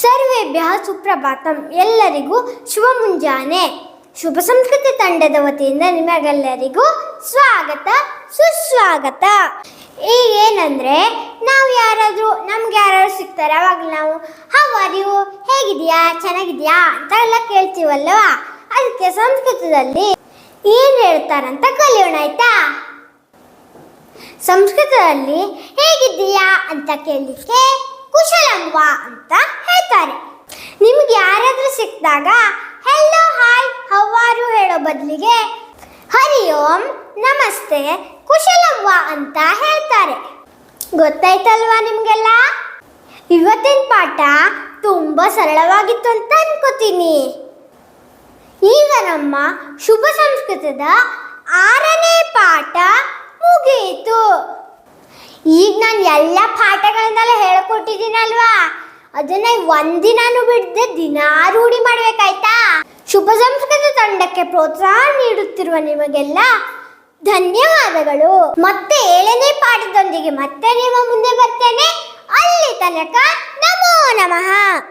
ಸರ್ವೇಭ್ಯ ಸುಪ್ರಭಾತಂ. ಎಲ್ಲರಿಗೂ ಶುಭ ಮುಂಜಾನೆ ಶುಭ ಸಂಸ್ಕೃತಿ ತಂಡದ ವತಿಯಿಂದ ನಿಮಗೆಲ್ಲರಿಗೂ ಸ್ವಾಗತ, ಸುಸ್ವಾಗತ. ಈಗ ಏನಂದ್ರೆ ನಾವು ಯಾರಾದರೂ, ನಮ್ಗೆ ಯಾರಾದ್ರು ಸಿಗ್ತಾರೆ? ಅವಾಗ ನಾವು ಹೌ ಆರ್ ಯು ಹೇಗಿದೆಯಾ ಚೆನ್ನಾಗಿದ್ಯಾ ಅಂತ ಎಲ್ಲ ಕೇಳ್ತೀವಲ್ಲವಾ ಅದಕ್ಕೆ ಸಂಸ್ಕೃತದಲ್ಲಿ ಏನು ಹೇಳ್ತಾರಂತ ಕಲಿಯೋಣ, ಆಯ್ತಾ? ಸಂಸ್ಕೃತದಲ್ಲಿ, ಹೇಗಿದ್ದೀಯಾ? ಅಂತ ಕೇಳಲಿಕ್ಕೆ ಕುಶಲಂವಾ ಅಂತ ಹೇಳ್ತಾರೆ ನಿಮ್ಗೆ ಯಾರಾದ್ರೂ ಸಿಕ್ಕಿದಾಗ ಹೆಲೋ ಹಾಯ್ ಹವಾರು ಹೇಳೋ ಬದಲಿಗೆ, ಹರಿ ಓಂ, ನಮಸ್ತೆ, ಕುಶಲವ್ವ ಅಂತ ಹೇಳ್ತಾರೆ. ಗೊತ್ತಾಯ್ತಲ್ವಾ ನಿಮಗೆಲ್ಲ? ಇವತ್ತಿನ ಪಾಠ ತುಂಬ ಸರಳವಾಗಿತ್ತು ಅಂತ ಅನ್ಕೋತೀನಿ. ಈಗ ನಮ್ಮ ಶುಭ ಸಂಸ್ಕೃತದ ಆರನೇ ಪಾಠ ಮುಗಿಯಿತು ಈಗ ನಾನು ಎಲ್ಲ ಪಾಠಗಳನ್ನೆಲ್ಲ ಹೇಳ್ಕೊಟ್ಟಿದ್ದೀನಲ್ವಾ? ಅದನ್ನ ಒಂದಿನಾನು ಬಿಡದೆ ದಿನಾ ರೂಢಿ ಮಾಡ್ಬೇಕಾಯ್ತಾ? ಶುಭ ಸಂಸ್ಕೃತ ತಂಡಕ್ಕೆ ಪ್ರೋತ್ಸಾಹ ನೀಡುತ್ತಿರುವ ನಿಮಗೆಲ್ಲ ಧನ್ಯವಾದಗಳು. ಮತ್ತೆ ಏಳನೇ ಪಾಠದೊಂದಿಗೆ ಮತ್ತೆ ನಿಮ್ಮ ಮುಂದೆ ಬರ್ತೇನೆ. ಅಲ್ಲಿ ತನಕ ನಮೋ ನಮಃ.